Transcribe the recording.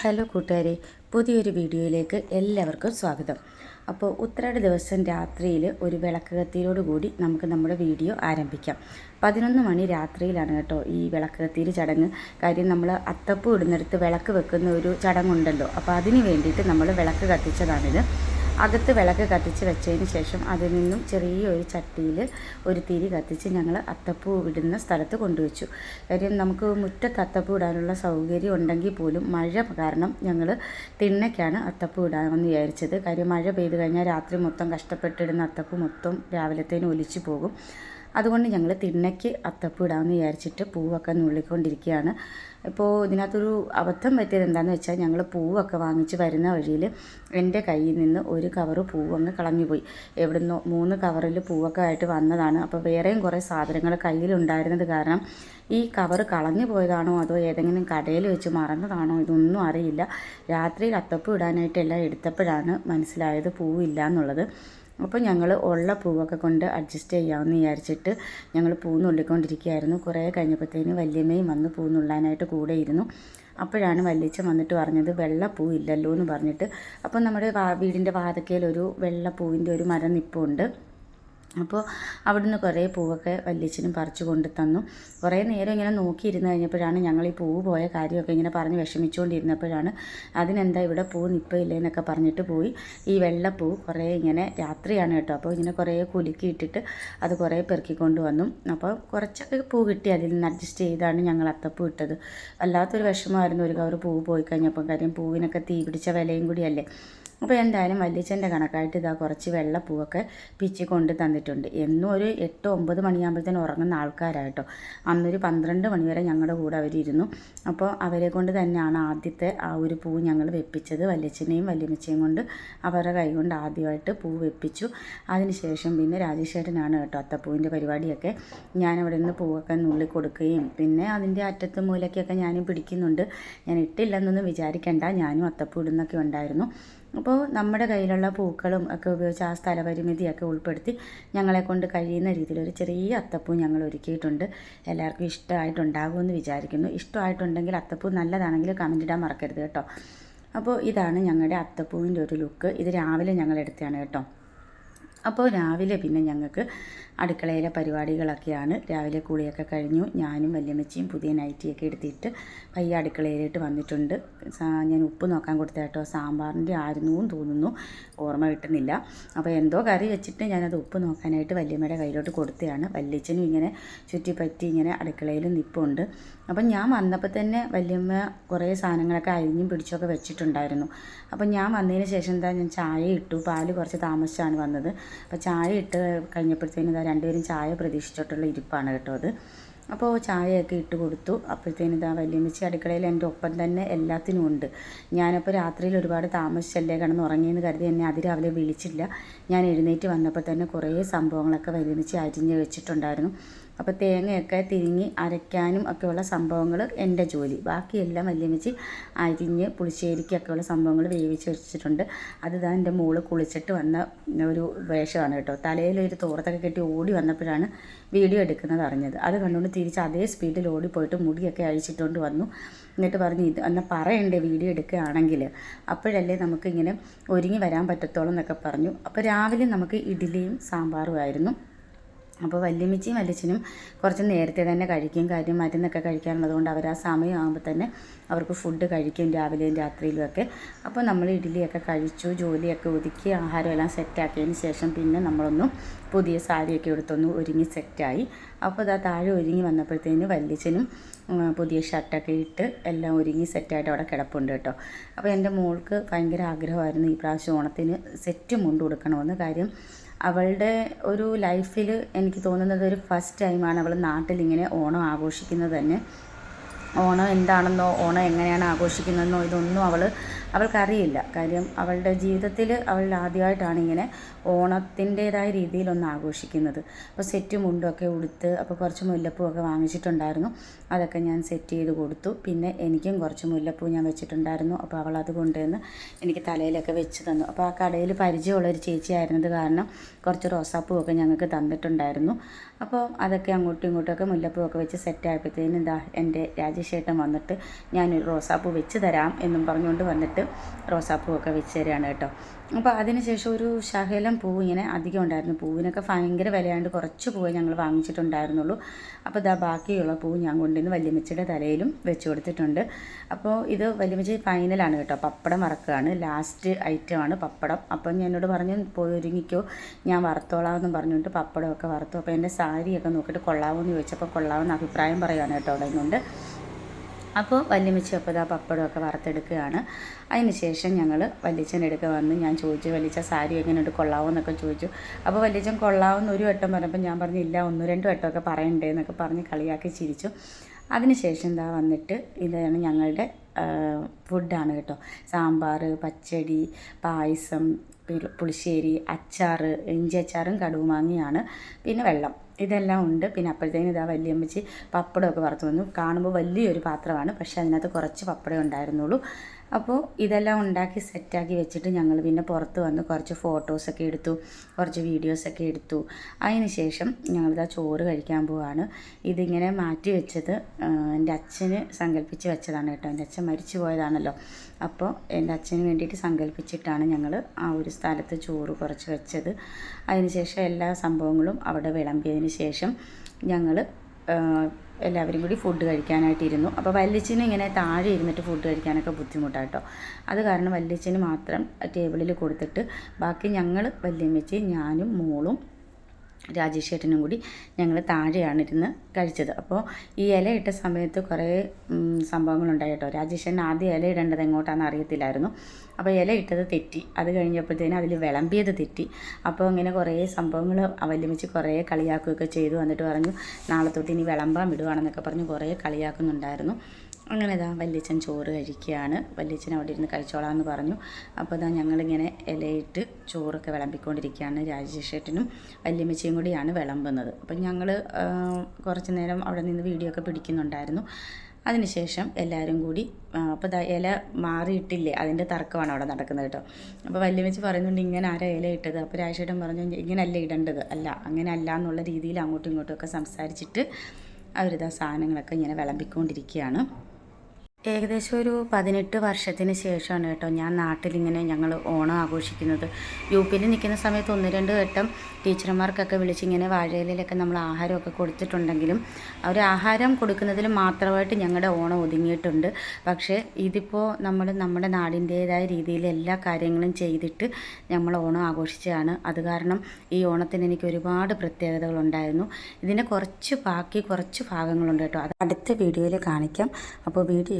Hello കൂട്ടുകാരെ പുതിയൊരു വീഡിയോയിലേക്ക് എല്ലാവർക്കും സ്വാഗതം. അപ്പോൾ ഉത്രയുടെ ദിവസം രാത്രിയിൽ ഒരു വിളക്ക് കത്തിയിലോട് കൂടി നമുക്ക് നമ്മുടെ വീഡിയോ ആരംഭിക്കാം. പതിനൊന്ന് മണി രാത്രിയിലാണ് കേട്ടോ ഈ വിളക്ക് കത്തിയിൽ ചടങ്ങ്. കാര്യം നമ്മൾ അത്തപ്പൂ ഇടുന്നിടത്ത് വിളക്ക് വെക്കുന്ന ഒരു ചടങ്ങുണ്ടല്ലോ. അപ്പോൾ അതിന് വേണ്ടിയിട്ട് നമ്മൾ വിളക്ക് കത്തിച്ചതാണിത്. അകത്ത് വിളക്ക് കത്തിച്ച് വെച്ചതിന് ശേഷം അതിൽ നിന്നും ചെറിയൊരു ചട്ടിയിൽ ഒരു തിരി കത്തിച്ച് ഞങ്ങൾ അത്തപ്പൂ ഇടുന്ന സ്ഥലത്ത് കൊണ്ടുവച്ചു. കാര്യം നമുക്ക് മുറ്റത്ത് അത്തപ്പൂ ഇടാനുള്ള സൗകര്യം ഉണ്ടെങ്കിൽ പോലും മഴ കാരണം ഞങ്ങൾ തിണ്ണയ്ക്കാണ് അത്തപ്പൂ ഇടാമെന്ന് വിചാരിച്ചത്. കാര്യം മഴ പെയ്ത് കഴിഞ്ഞാൽ രാത്രി മൊത്തം കഷ്ടപ്പെട്ടിടുന്ന അത്തപ്പൂ മൊത്തം രാവിലത്തേന് ഒലിച്ചു പോകും. അതുകൊണ്ട് ഞങ്ങൾ തിണ്ണയ്ക്ക് അത്തപ്പൂ ഇടാമെന്ന് വിചാരിച്ചിട്ട് പൂവൊക്കെ നുള്ളിക്കൊണ്ടിരിക്കുകയാണ്. ഇപ്പോൾ ഇതിനകത്തൊരു അബദ്ധം പറ്റിയത് എന്താണെന്ന് വെച്ചാൽ ഞങ്ങൾ പൂവൊക്കെ വാങ്ങിച്ച് വരുന്ന വഴിയിൽ എന്റെ കയ്യിൽ നിന്ന് ഒരു കവറ് പൂവങ്ങ് കളഞ്ഞുപോയി. എവിടുന്നോ മൂന്ന് കവറിൽ പൂവൊക്കെ ആയിട്ട് വന്നതാണ്. അപ്പോൾ വേറെയും കുറേ സാധനങ്ങൾ കയ്യിലുണ്ടായിരുന്നത് കാരണം ഈ കവർ കളഞ്ഞു പോയതാണോ അതോ ഏതെങ്കിലും കടയിൽ വെച്ച് മറന്നതാണോ ഇതൊന്നും അറിയില്ല. രാത്രിയിൽ അത്തപ്പൂ ഇടാനായിട്ട് എല്ലാം എടുത്തപ്പോഴാണ് മനസ്സിലായത് പൂവില്ല എന്നുള്ളത് അപ്പോൾ ഞങ്ങൾ ഉള്ള പൂവൊക്കെ കൊണ്ട് അഡ്ജസ്റ്റ് ചെയ്യാമെന്ന് വിചാരിച്ചിട്ട് ഞങ്ങൾ പൂ നുള്ളിക്കൊണ്ടിരിക്കുകയായിരുന്നു. കുറേ കഴിഞ്ഞപ്പോഴത്തേന് വല്യമ്മയും വന്ന് പൂ നുള്ളാനായിട്ട് കൂടെ ഇരുന്നു. അപ്പോഴാണ് വല്യച്ഛൻ വന്നിട്ട് പറഞ്ഞത് വെള്ളപ്പൂ ഇല്ലല്ലോ എന്ന് പറഞ്ഞിട്ട്. അപ്പോൾ നമ്മുടെ വീടിന്റെ വാതക്കയിൽ ഒരു വെള്ളപ്പൂവിന്റെ ഒരു മരം നിപ്പുണ്ട് അപ്പോൾ അവിടുന്ന് കുറേ പൂവൊക്കെ വല്യച്ഛനും പറിച്ചു കൊണ്ട് തന്നു. കുറേ നേരം ഇങ്ങനെ നോക്കിയിരുന്ന് കഴിഞ്ഞപ്പോഴാണ് ഞങ്ങൾ ഈ പൂവ് പോയ കാര്യമൊക്കെ ഇങ്ങനെ പറഞ്ഞ് വിഷമിച്ചുകൊണ്ടിരുന്നപ്പോഴാണ് അതിനെന്താ ഇവിടെ പൂ നിപ്പയില്ലേ എന്നൊക്കെ പറഞ്ഞിട്ട് പോയി. ഈ വെള്ളപ്പൂ കുറേ ഇങ്ങനെ രാത്രിയാണ് കേട്ടോ. അപ്പോൾ ഇങ്ങനെ കുറേ കുലുക്കി ഇട്ടിട്ട് അത് കുറേ പെറുക്കിക്കൊണ്ട് വന്നു. അപ്പോൾ കുറച്ചൊക്കെ പൂ കിട്ടി. അതിൽ നിന്ന് അഡ്ജസ്റ്റ് ചെയ്താണ് ഞങ്ങൾ അത്തപ്പൂ ഇട്ടത്. വല്ലാത്തൊരു വിഷമമായിരുന്നു ഒരു കവർ പൂ പോയി കഴിഞ്ഞപ്പോൾ കാര്യം പൂവിനൊക്കെ തീ പിടിച്ച വിലയും കൂടിയല്ലേ. അപ്പോൾ എന്തായാലും വല്യച്ഛന്റെ കണക്കായിട്ട് ഇതാ കുറച്ച് വെള്ളപ്പൂവൊക്കെ പിച്ചി കൊണ്ട് തന്നിട്ടുണ്ട്. എന്നും ഒരു എട്ട് ഒമ്പത് മണിയാകുമ്പോഴത്തേന് ഉറങ്ങുന്ന ആൾക്കാരായിട്ടോ അന്നൊരു പന്ത്രണ്ട് മണിവരെ ഞങ്ങളുടെ കൂടെ അവരിരുന്നു. അപ്പോൾ അവരെ കൊണ്ട് തന്നെയാണ് ആദ്യത്തെ ആ ഒരു പൂ ഞങ്ങൾ വെപ്പിച്ചത്. വല്യച്ഛനെയും വല്യമ്മച്ചയും കൊണ്ട് അവരുടെ കൈ കൊണ്ട് ആദ്യമായിട്ട് പൂ വെപ്പിച്ചു. അതിനുശേഷം പിന്നെ രാജേഷേട്ടനാണ് കേട്ടോ അത്തപ്പൂവിന്റെ പരിപാടിയൊക്കെ. ഞാനവിടെ നിന്ന് പൂവൊക്കെ നുള്ളി കൊടുക്കുകയും പിന്നെ അതിന്റെ അറ്റത്ത് മൂലക്കൊക്കെ ഞാനും പിടിക്കുന്നുണ്ട്. ഞാൻ ഇട്ടില്ലെന്നൊന്നും വിചാരിക്കേണ്ട. ഞാനും അത്തപ്പൂ ഇടുന്നൊക്കെ ഉണ്ടായിരുന്നു. നമ്മുടെ കയ്യിലുള്ള പൂക്കളും ഒക്കെ ഉപയോഗിച്ച് ആ സ്ഥലപരിമിതിയൊക്കെ ഉൾപ്പെടുത്തി ഞങ്ങളെ കൊണ്ട് കഴിയുന്ന രീതിയിൽ ഒരു ചെറിയ അത്തപ്പൂ ഞങ്ങൾ ഒരുക്കിയിട്ടുണ്ട്. എല്ലാവർക്കും ഇഷ്ടമായിട്ടുണ്ടാകുമെന്ന് വിചാരിക്കുന്നു. ഇഷ്ടമായിട്ടുണ്ടെങ്കിൽ അത്തപ്പൂ നല്ലതാണെങ്കിൽ കമന്റ് ഇടാൻ മറക്കരുത് കേട്ടോ. അപ്പോൾ ഇതാണ് ഞങ്ങളുടെ അത്തപ്പൂവിന്റെ ഒരു ലുക്ക് ഇത് രാവിലെ ഞങ്ങൾ എടുത്തതാണ് കേട്ടോ. അപ്പോൾ രാവിലെ പിന്നെ ഞങ്ങൾക്ക് അടുക്കളയിലെ പരിപാടികളൊക്കെയാണ്. രാവിലെ കൂടിയൊക്കെ കഴിഞ്ഞു. ഞാനും വല്യമ്മച്ചിയും പുതിയ നൈറ്റിയൊക്കെ എടുത്തിട്ട് പയ്യെ അടുക്കളയിലേക്ക് വന്നിട്ടുണ്ട്. ഞാൻ ഉപ്പ് നോക്കാൻ കൊടുത്ത കേട്ടോ. സാമ്പാറിന്റെ ആയിരുന്നു തോന്നുന്നു. ഓർമ്മ കിട്ടുന്നില്ല. അപ്പോൾ എന്തോ കറി വെച്ചിട്ട് ഞാനത് ഉപ്പ് നോക്കാനായിട്ട് വല്യമ്മയുടെ കയ്യിലോട്ട് കൊടുത്തതാണ്. വല്യച്ഛനും ഇങ്ങനെ ചുറ്റിപ്പറ്റി ഇങ്ങനെ അടുക്കളയിൽ നിപ്പുണ്ട്. അപ്പം ഞാൻ വന്നപ്പോൾ തന്നെ വല്യമ്മ കുറേ സാധനങ്ങളൊക്കെ അരിഞ്ഞും പിടിച്ചൊക്കെ വെച്ചിട്ടുണ്ടായിരുന്നു. അപ്പം ഞാൻ വന്നതിന് ശേഷം എന്താ ഞാൻ ചായ ഇട്ടു. പാൽ കുറച്ച് താമസിച്ചാണ് വന്നത്. അപ്പോൾ ചായ ഇട്ട് കഴിഞ്ഞപ്പോഴത്തേനും ഇതാ രണ്ടുപേരും ചായ പ്രതീക്ഷിച്ചിട്ടുള്ള ഇരിപ്പാണ് കേട്ടോ അത്. അപ്പോൾ ചായയൊക്കെ ഇട്ട് കൊടുത്തു. അപ്പോഴത്തേനും ഇതാ വല്യമ്മച്ചി അടുക്കളയിൽ എന്റെ ഒപ്പം തന്നെ എല്ലാത്തിനും ഉണ്ട്. ഞാനപ്പോൾ രാത്രിയിൽ ഒരുപാട് താമസിച്ചല്ലേ കിടന്ന് ഉറങ്ങിയെന്ന് കരുതി എന്നെ അതിരാവിലെ വിളിച്ചില്ല. ഞാൻ എഴുന്നേറ്റ് വന്നപ്പോൾ തന്നെ കുറേ സംഭവങ്ങളൊക്കെ വല്യമ്മച്ചി അരിഞ്ഞ് വെച്ചിട്ടുണ്ടായിരുന്നു. അപ്പോൾ തേങ്ങയൊക്കെ തിരിഞ്ഞ് അരയ്ക്കാനും ഒക്കെയുള്ള സംഭവങ്ങൾ എന്റെ ജോലി. ബാക്കിയെല്ലാം വല്യമ്മച്ചി അരിഞ്ഞ് പുളിശ്ശേരിക്കൊക്കെയുള്ള സംഭവങ്ങൾ വേവിച്ച് വെച്ചിട്ടുണ്ട്. അത് ഇതാ എന്റെ മോൾ കുളിച്ചിട്ട് വന്ന ഒരു വേഷമാണ് കേട്ടോ. തലയിലൊരു തോർത്തൊക്കെ കെട്ടി ഓടി വന്നപ്പോഴാണ് വീഡിയോ എടുക്കുന്നത് അറിഞ്ഞത്. അത് കണ്ടുകൊണ്ട് തിരിച്ച് അതേ സ്പീഡിൽ ഓടിപ്പോയിട്ട് മുടിയൊക്കെ അഴിച്ചിട്ടുകൊണ്ട് വന്നു. എന്നിട്ട് പറഞ്ഞു ഇത് എന്നാൽ പറയണ്ടേ വീഡിയോ എടുക്കുകയാണെങ്കിൽ അപ്പോഴല്ലേ നമുക്കിങ്ങനെ ഒരുങ്ങി വരാൻ പറ്റത്തോളം എന്നൊക്കെ പറഞ്ഞു. അപ്പോൾ രാവിലെ നമുക്ക് ഇഡ്ഡലിയും സാമ്പാറും ആയിരുന്നു. അപ്പോൾ വല്യമ്മച്ചിയും വല്യച്ഛനും കുറച്ച് നേരത്തെ തന്നെ കഴിക്കും. കാര്യം മരുന്നൊക്കെ കഴിക്കാനുള്ളത് കൊണ്ട് അവർ ആ സമയമാകുമ്പോൾ തന്നെ അവർക്ക് ഫുഡ് കഴിക്കും രാവിലെയും രാത്രിയിലും ഒക്കെ. അപ്പോൾ നമ്മൾ ഇഡ്ഡലിയൊക്കെ കഴിച്ചു ജോലിയൊക്കെ ഒതുക്കി ആഹാരമെല്ലാം സെറ്റാക്കിയതിന് ശേഷം പിന്നെ നമ്മളൊന്നും പുതിയ സാരിയൊക്കെ എടുത്തൊന്ന് ഒരുങ്ങി സെറ്റായി അപ്പോൾ ഇതാ താഴെ ഒരുങ്ങി വന്നപ്പോഴത്തേന് വല്യച്ഛനും പുതിയ ഷർട്ടൊക്കെ ഇട്ട് എല്ലാം ഒരുങ്ങി സെറ്റായിട്ട് അവിടെ കിടപ്പുണ്ട് കേട്ടോ. അപ്പോൾ എന്റെ മോൾക്ക് ഭയങ്കര ആഗ്രഹമായിരുന്നു ഈ പ്രാവശ്യം ഓണത്തിന് സെറ്റ് മുണ്ട് കൊടുക്കണമെന്ന്. കാര്യം അവളുടെ ഒരു ലൈഫിൽ എനിക്ക് തോന്നുന്നത് ഒരു ഫസ്റ്റ് ടൈമാണ് അവൾ നാട്ടിൽ ഇങ്ങനെ ഓണം ആഘോഷിക്കുന്നത് തന്നെ. ഓണം എന്താണെന്നോ ഓണം എങ്ങനെയാണ് ആഘോഷിക്കുന്നതെന്നോ ഇതൊന്നും അവൾ അവൾക്കറിയില്ല. കാര്യം അവളുടെ ജീവിതത്തിൽ അവൾ ആദ്യമായിട്ടാണ് ഇങ്ങനെ ഓണത്തിന്റേതായ രീതിയിലൊന്ന് ആഘോഷിക്കുന്നത്. അപ്പോൾ സെറ്റും മുണ്ടൊക്കെ ഉടുത്ത് അപ്പോൾ കുറച്ച് മുല്ലപ്പൂവൊക്കെ വാങ്ങിച്ചിട്ടുണ്ടായിരുന്നു. അതൊക്കെ ഞാൻ സെറ്റ് ചെയ്ത് കൊടുത്തു. പിന്നെ എനിക്കും കുറച്ച് മുല്ലപ്പൂ ഞാൻ വെച്ചിട്ടുണ്ടായിരുന്നു. അപ്പോൾ അവൾ അത് കൊണ്ടുവന്ന് എനിക്ക് തലയിലൊക്കെ വെച്ച് തന്നു. അപ്പോൾ ആ കടയിൽ പരിചയമുള്ള ഒരു ചേച്ചിയായിരുന്നത് കാരണം കുറച്ച് റോസാപ്പൂവൊക്കെ ഞങ്ങൾക്ക് തന്നിട്ടുണ്ടായിരുന്നു. അപ്പോൾ അതൊക്കെ അങ്ങോട്ടും ഇങ്ങോട്ടുമൊക്കെ മുല്ലപ്പൂവൊക്കെ വെച്ച് സെറ്റ് ആയപ്പോഴത്തേനും എന്താ എന്റെ രാജ രാജേഷ് ഏട്ടൻ വന്നിട്ട് ഞാനൊരു റോസാപ്പൂ വെച്ച് തരാം എന്നും പറഞ്ഞുകൊണ്ട് വന്നിട്ട് റോസാപ്പൂ ഒക്കെ വെച്ച് തരികയാണ് കേട്ടോ. അപ്പോൾ അതിനുശേഷം ഒരു ശകലം പൂ ഇങ്ങനെ അധികം ഉണ്ടായിരുന്നു. പൂവിനൊക്കെ ഭയങ്കര വിലയാണ്ട് കുറച്ച് പൂവേ ഞങ്ങൾ വാങ്ങിച്ചിട്ടുണ്ടായിരുന്നുള്ളൂ. അപ്പോൾ ഇതാ ബാക്കിയുള്ള പൂ ഞാൻ കൊണ്ടുവന്ന് വല്യമ്മച്ചിയുടെ തലയിലും വെച്ച് കൊടുത്തിട്ടുണ്ട്. അപ്പോൾ ഇത് വല്യമ്മച്ചി ഫൈനലാണ് കേട്ടോ. പപ്പടം വറക്കുകയാണ്. ലാസ്റ്റ് ഐറ്റമാണ് പപ്പടം. അപ്പം ഞാൻ എന്നോട് പറഞ്ഞു പോയി ഒരുങ്ങിക്കോ. ഞാൻ വറുത്തോളാം എന്നും പറഞ്ഞുകൊണ്ട് പപ്പടമൊക്കെ വറുത്തു. അപ്പോൾ എന്റെ സാരിയൊക്കെ നോക്കിയിട്ട് കൊള്ളാമെന്ന് ചോദിച്ചപ്പോൾ കൊള്ളാമെന്ന് അഭിപ്രായം പറയുകയാണ് കേട്ടോ അവിടെ നിന്നുകൊണ്ട് അപ്പോൾ വല്യമ്മച്ചി അപ്പോൾ ഇതാ പപ്പടമൊക്കെ വറുത്തെടുക്കുകയാണ്. അതിന് ശേഷം ഞങ്ങൾ വല്യച്ഛന്റെ വന്ന് ഞാൻ ചോദിച്ചു വല്യച്ഛ സാരി എങ്ങനെയുണ്ട്? കൊള്ളാവോ എന്നൊക്കെ ചോദിച്ചു. അപ്പോൾ വല്യച്ഛൻ കൊള്ളാവുന്ന ഒരു വട്ടം പറഞ്ഞപ്പോൾ ഞാൻ പറഞ്ഞു ഇല്ല ഒന്ന് രണ്ട് വട്ടമൊക്കെ പറയണ്ടേ എന്നൊക്കെ പറഞ്ഞ് കളിയാക്കി ചിരിച്ചു. അതിനുശേഷം എന്താ വന്നിട്ട് ഇതാണ് ഞങ്ങളുടെ ഫുഡാണ് കേട്ടോ. സാമ്പാർ പച്ചടി പായസം പുളിശ്ശേരി അച്ചാർ ഇഞ്ചി അച്ചാറും കടുമാങ്ങയാണ് പിന്നെ വെള്ളം. ഇതെല്ലാം ഉണ്ട്. പിന്നെ അപ്പോഴത്തേനും ഇതാ വലിയമ്മച്ചി പപ്പടമൊക്കെ വറുത്ത് വന്നു. കാണുമ്പോൾ വലിയൊരു പാത്രമാണ്. പക്ഷേ അതിനകത്ത് കുറച്ച് പപ്പടം ഉണ്ടായിരുന്നുള്ളൂ. അപ്പോൾ ഇതെല്ലാം ഉണ്ടാക്കി സെറ്റാക്കി വെച്ചിട്ട് ഞങ്ങൾ പിന്നെ പുറത്ത് വന്ന് കുറച്ച് ഫോട്ടോസൊക്കെ എടുത്തു കുറച്ച് വീഡിയോസൊക്കെ എടുത്തു. അതിന് ശേഷം ഞങ്ങളിതാ ചോറ് കഴിക്കാൻ പോവാണ്. ഇതിങ്ങനെ മാറ്റി വെച്ചത് എന്റെ അച്ഛന് സങ്കല്പിച്ച് വെച്ചതാണ് കേട്ടോ. എന്റെ അച്ഛൻ മരിച്ചു പോയതാണല്ലോ. അപ്പോൾ എന്റെ അച്ഛന് വേണ്ടിയിട്ട് സങ്കല്പിച്ചിട്ടാണ് ഞങ്ങൾ ആ ഒരു സ്ഥലത്ത് ചോറ് കുറച്ച് വെച്ചത്. അതിനുശേഷം എല്ലാ സംഭവങ്ങളും അവിടെ വിളമ്പിയതിന് ശേഷം ഞങ്ങൾ എല്ലാവരും കൂടി ഫുഡ് കഴിക്കാനായിട്ടിരുന്നു. അപ്പോൾ വല്യച്ഛന് ഇങ്ങനെ താഴെ ഇരുന്നിട്ട് ഫുഡ് കഴിക്കാനൊക്കെ ബുദ്ധിമുട്ടാട്ടോ. അത് കാരണം വല്യച്ഛന് മാത്രം ടേബിളിൽ കൊടുത്തിട്ട് ബാക്കി ഞങ്ങൾ വല്യമ്മച്ചി ഞാനും മോളും രാജേഷ് ചേട്ടനും കൂടി ഞങ്ങൾ താഴെയാണ് ഇരുന്ന് കഴിച്ചത്. അപ്പോൾ ഈ ഇല ഇട്ട സമയത്ത് കുറേ സംഭവങ്ങളുണ്ടായി കേട്ടോ രാജേഷ് ആദ്യം ഇല ഇടേണ്ടത് എങ്ങോട്ടാണെന്ന് അറിയത്തില്ലായിരുന്നു. അപ്പോൾ ഇല ഇട്ടത് തെറ്റി. അത് കഴിഞ്ഞപ്പോഴത്തേനും അതിൽ വിളമ്പിയത് തെറ്റി. അപ്പോൾ ഇങ്ങനെ കുറേ സംഭവങ്ങൾ അവലംബിച്ച് കുറേ കളിയാക്കുകയൊക്കെ ചെയ്തു. വന്നിട്ട് പറഞ്ഞു നാളെ തൊട്ട് ഇനി വിളമ്പാൻ വിടുവാണെന്നൊക്കെ പറഞ്ഞ് കുറേ കളിയാക്കുന്നുണ്ടായിരുന്നു. അങ്ങനെ ഇതാ വല്യച്ഛൻ ചോറ് കഴിക്കുകയാണ്. വല്യച്ഛൻ അവിടെ ഇരുന്ന് കഴിച്ചോളാം എന്ന് പറഞ്ഞു. അപ്പോൾ ഇതാ ഞങ്ങളിങ്ങനെ ഇലയിട്ട് ചോറൊക്കെ വിളമ്പിക്കൊണ്ടിരിക്കുകയാണ് രാജേഷേട്ടനും വല്യമ്മച്ചിയും കൂടിയാണ് വിളമ്പുന്നത്. അപ്പം ഞങ്ങൾ കുറച്ച് നേരം അവിടെ നിന്ന് വീഡിയോ ഒക്കെ പിടിക്കുന്നുണ്ടായിരുന്നു. അതിനുശേഷം എല്ലാവരും കൂടി അപ്പോൾ ഇല മാറിയിട്ടില്ലേ? അതിന്റെ തർക്കമാണ് അവിടെ നടക്കുന്നത് കേട്ടോ. അപ്പോൾ വല്യമ്മച്ച പറയുന്നുണ്ട് ഇങ്ങനെ ആരാ ഇല ഇട്ടത്? അപ്പോൾ രാജേട്ടൻ പറഞ്ഞു ഇങ്ങനല്ല ഇടേണ്ടത്. അല്ല അങ്ങനെ അല്ല എന്നുള്ള രീതിയിൽ അങ്ങോട്ടും ഇങ്ങോട്ടും ഒക്കെ സംസാരിച്ചിട്ട് അവരിതാ സാധനങ്ങളൊക്കെ ഇങ്ങനെ വിളമ്പിക്കൊണ്ടിരിക്കുകയാണ്. ഏകദേശം ഒരു പതിനെട്ട് വർഷത്തിന് ശേഷമാണ് കേട്ടോ ഞാൻ നാട്ടിലിങ്ങനെ ഞങ്ങൾ ഓണം ആഘോഷിക്കുന്നത്. യു പിയിൽ നിൽക്കുന്ന സമയത്ത് ഒന്ന് രണ്ട് വട്ടം ടീച്ചർമാർക്കൊക്കെ വിളിച്ചിങ്ങനെ വാഴയിലൊക്കെ നമ്മൾ ആഹാരമൊക്കെ കൊടുത്തിട്ടുണ്ടെങ്കിലും അവർ ആഹാരം കൊടുക്കുന്നതിൽ മാത്രമായിട്ട് ഞങ്ങളുടെ ഓണം ഒതുങ്ങിയിട്ടുണ്ട്. പക്ഷേ ഇതിപ്പോൾ നമ്മൾ നമ്മുടെ നാടിന്റേതായ രീതിയിൽ എല്ലാ കാര്യങ്ങളും ചെയ്തിട്ട് നമ്മൾ ഓണം ആഘോഷിച്ചതാണ്. അത് കാരണം ഈ ഓണത്തിന് എനിക്ക് ഒരുപാട് പ്രത്യേകതകളുണ്ടായിരുന്നു. ഇതിനെ കുറച്ച് ബാക്കി കുറച്ച് ഭാഗങ്ങളുണ്ട് കേട്ടോ. അത് അടുത്ത വീഡിയോയിൽ കാണിക്കാം. അപ്പോൾ വീഡിയോ